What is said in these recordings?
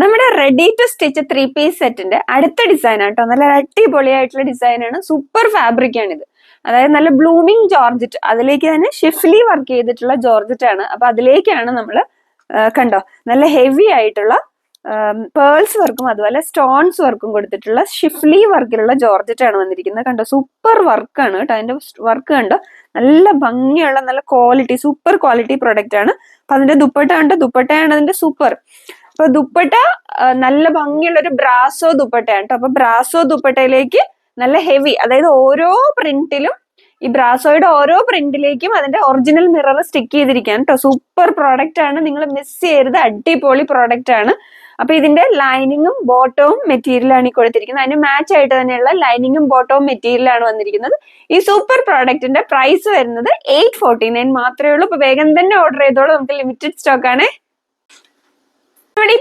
നമ്മുടെ ready to stitch three piece സെറ്റിന്റെ അടുത്ത ഡിസൈൻ ആട്ടോ. നല്ല അടിപൊളിയായിട്ടുള്ള ഡിസൈൻ ആണ്. സൂപ്പർ ഫാബ്രിക് ആണ് ഇത് അതായത് നല്ല ബ്ലൂമിങ് ജോർജറ്റ് അതിലേക്ക് തന്നെ ഷിഫ്ലി വർക്ക് ചെയ്തിട്ടുള്ള ജോർജറ്റ് ആണ്. അപ്പൊ അതിലേക്കാണ് നമ്മൾ കണ്ടോ? നല്ല ഹെവി ആയിട്ടുള്ള പേൾസ് വർക്കും അതുപോലെ സ്റ്റോൺസ് വർക്കും കൊടുത്തിട്ടുള്ള ഷിഫ്ലി വർക്കിലുള്ള ജോർജറ്റ് ആണ് വന്നിരിക്കുന്നത്. കണ്ടോ? സൂപ്പർ വർക്കാണ് കേട്ടോ. അതിന്റെ വർക്ക് കണ്ടോ? നല്ല ഭംഗിയുള്ള നല്ല ക്വാളിറ്റി സൂപ്പർ ക്വാളിറ്റി പ്രൊഡക്റ്റ് ആണ്. അപ്പൊ അതിന്റെ ദുപ്പട്ട കണ്ടോ? ദുപ്പട്ടയാണ് അതിന്റെ സൂപ്പർ അപ്പൊ ദുപ്പട്ട നല്ല ഭംഗിയുള്ള ഒരു ബ്രാസോ ദുപ്പട്ടയാണ് കേട്ടോ അപ്പൊ ബ്രാസോ ദുപ്പട്ടയിലേക്ക് നല്ല ഹെവി അതായത് ഓരോ പ്രിന്റിലും ഈ ബ്രാസോയുടെ ഓരോ പ്രിന്റിലേക്കും അതിന്റെ ഒറിജിനൽ മിറർ സ്റ്റിക്ക് ചെയ്തിരിക്കുകയാണ് കേട്ടോ സൂപ്പർ പ്രോഡക്റ്റ് ആണ്. നിങ്ങൾ മിസ് ചെയ്യരുത്. അടിപൊളി പ്രോഡക്റ്റ് ആണ്. അപ്പൊ ഇതിന്റെ ലൈനിങ്ങും ബോട്ടവും മെറ്റീരിയലാണ് ഈ കൊടുത്തിരിക്കുന്നത്. അതിന് മാച്ച് ആയിട്ട് തന്നെയുള്ള ലൈനിങ്ങും ബോട്ടവും മെറ്റീരിയലാണ് വന്നിരിക്കുന്നത്. ഈ സൂപ്പർ പ്രോഡക്റ്റിന്റെ പ്രൈസ് വരുന്നത് എയ്റ്റ് ഫോർട്ടി നയൻ മാത്രമേ ഉള്ളൂ. അപ്പൊ വേഗം തന്നെ ഓർഡർ ചെയ്തോളൂ. നമുക്ക് ലിമിറ്റഡ് സ്റ്റോക്ക് ആണ്.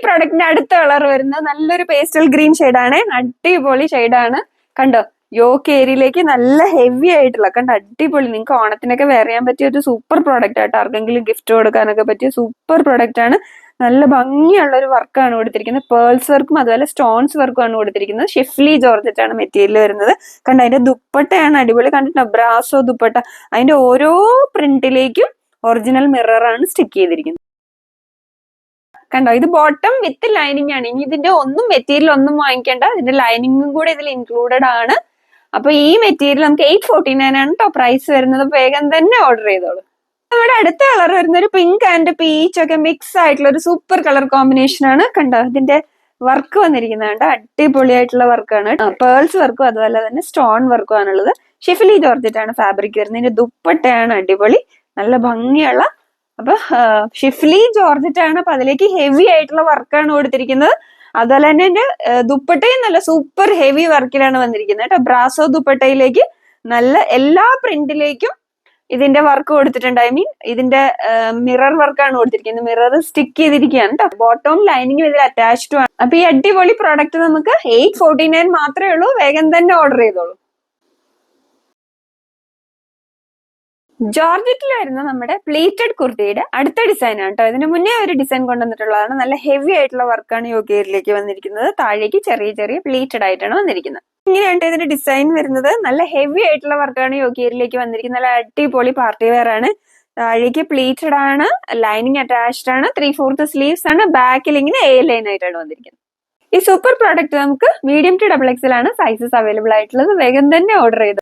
പ്രൊഡക്റ്റിന്റെ അടുത്ത കളർ വരുന്നത് നല്ലൊരു പേസ്റ്റൽ ഗ്രീൻ ആണ്. അടിപൊളി ആണ്. കണ്ടോ? യോക്ക് ഏരിയയിലേക്ക് നല്ല ഹെവി ആയിട്ടുള്ള കണ്ട? അടിപൊളി. നിങ്ങൾക്ക് ഓണത്തിനൊക്കെ വെയർ പറ്റിയ ഒരു സൂപ്പർ പ്രോഡക്റ്റ് ആയിട്ട് ആർക്കെങ്കിലും ഗിഫ്റ്റ് കൊടുക്കാനൊക്കെ പറ്റിയ സൂപ്പർ പ്രോഡക്റ്റ് ആണ്. നല്ല ഭംഗിയുള്ള ഒരു വർക്കാണ് കൊടുത്തിരിക്കുന്നത്. പേൾസ് വർക്കും അതുപോലെ സ്റ്റോൺസ് വർക്കും ആണ് കൊടുത്തിരിക്കുന്നത്. ഷെഫ്ലി ജോർജറ്റ് ആണ് മെറ്റീരിയൽ വരുന്നത്. കണ്ട? അതിന്റെ ദുപ്പട്ടയാണ് അടിപൊളി. കണ്ടിട്ടുണ്ട്? ബ്രാസോ ദുപ്പട്ട. അതിന്റെ ഓരോ പ്രിന്റിലേക്കും ഒറിജിനൽ മിററാണ് സ്റ്റിക്ക് ചെയ്തിരിക്കുന്നത്. കണ്ടോ? ഇത് ബോട്ടം വിത്ത് ലൈനിങ് ആണ്. ഇനി ഇതിന്റെ ഒന്നും മെറ്റീരിയൽ ഒന്നും വാങ്ങിക്കേണ്ട. ഇതിന്റെ ലൈനിങ്ങും കൂടെ ഇതിൽ ഇൻക്ലൂഡഡ് ആണ്. അപ്പൊ ഈ മെറ്റീരിയൽ നമുക്ക് എയ്റ്റ് ഫോർട്ടി നയൻ ആണ്. കേട്ടോ പ്രൈസ് വരുന്നത്. വേഗം തന്നെ ഓർഡർ ചെയ്തോളൂ. നമ്മുടെ അടുത്ത കളർ വരുന്ന ഒരു പിങ്ക് ആൻഡ് പീച്ച് ഒക്കെ മിക്സ് ആയിട്ടുള്ള ഒരു സൂപ്പർ കളർ കോമ്പിനേഷൻ ആണ്. കണ്ടോ? ഇതിന്റെ വർക്ക് വന്നിരിക്കുന്നത് കണ്ടോ? അടിപൊളിയായിട്ടുള്ള വർക്കാണ് പേൾസ് വർക്കും അതുപോലെ തന്നെ സ്റ്റോൺ വർക്കും ആണുള്ളത്. ഷിഫിലി തോർത്തിട്ടാണ് ഫാബ്രിക് വരുന്നത്. ഇതിന്റെ ദുപ്പട്ടയാണ് അടിപൊളി. നല്ല ഭംഗിയുള്ള അപ്പൊ ഷിഫ്ലി ജോർജറ്റ് ആണ് അപ്പൊ അതിലേക്ക് ഹെവി ആയിട്ടുള്ള വർക്കാണ് കൊടുത്തിരിക്കുന്നത്. അതുപോലെ തന്നെ എന്റെ ദുപ്പട്ടയും നല്ല സൂപ്പർ ഹെവി വർക്കിലാണ് വന്നിരിക്കുന്നത് കേട്ടോ. ബ്രാസോ ദുപ്പട്ടയിലേക്ക് നല്ല എല്ലാ പ്രിന്റിലേക്കും ഇതിന്റെ വർക്ക് കൊടുത്തിട്ടുണ്ട്. ഐ മീൻ ഇതിന്റെ മിറർ വർക്കാണ് കൊടുത്തിരിക്കുന്നത്. മിറർ സ്റ്റിക്ക് ചെയ്തിരിക്കുകയാണ് കേട്ടോ. ബോട്ടവും ലൈനിങ്ങും ഇതിൽ അറ്റാച്ച്ഡ് ആണ്. അപ്പൊ ഈ അടിപൊളി പ്രോഡക്റ്റ് നമുക്ക് എയ്റ്റ് ഫോർട്ടി നയൻ മാത്രമേ ഉള്ളൂ. വേഗം തന്നെ ഓർഡർ ചെയ്തോളൂ. ജോർജറ്റിൽ വരുന്ന നമ്മുടെ പ്ലേറ്റഡ് കുർത്തിയുടെ അടുത്ത ഡിസൈൻ ആണ് കേട്ടോ. ഇതിന് മുന്നേ ഒരു ഡിസൈൻ കൊണ്ടുവന്നിട്ടുള്ളതാണ്. നല്ല ഹെവി ആയിട്ടുള്ള വർക്കാണ് യോഗയിലേക്ക് വന്നിരിക്കുന്നത്. താഴേക്ക് ചെറിയ ചെറിയ പ്ലേറ്റഡ് ആയിട്ടാണ് വന്നിരിക്കുന്നത്. ഇങ്ങനെയാണ് ഇതിന്റെ ഡിസൈൻ വരുന്നത്. നല്ല ഹെവി ആയിട്ടുള്ള വർക്കാണ് യോഗയിലേക്ക് വന്നിരിക്കുന്നത്. നല്ല അടിപൊളി പാർട്ടി വെയർ ആണ്. താഴേക്ക് പ്ലേറ്റഡ് ആണ് ലൈനിങ് അറ്റാച്ച്ഡ് ആണ് ത്രീ ഫോർത്ത് സ്ലീവ്സ് ആണ് ബാക്കിൽ ഇങ്ങനെ എ ലൈൻ ആയിട്ടാണ് വന്നിരിക്കുന്നത്. ഈ സൂപ്പർ പ്രോഡക്റ്റ് നമുക്ക് മീഡിയം ടു ഡബിൾ എക്സൽ ആണ് സൈസസ് അവൈലബിൾ ആയിട്ടുള്ളത്. വേഗം തന്നെ ഓർഡർ ചെയ്തു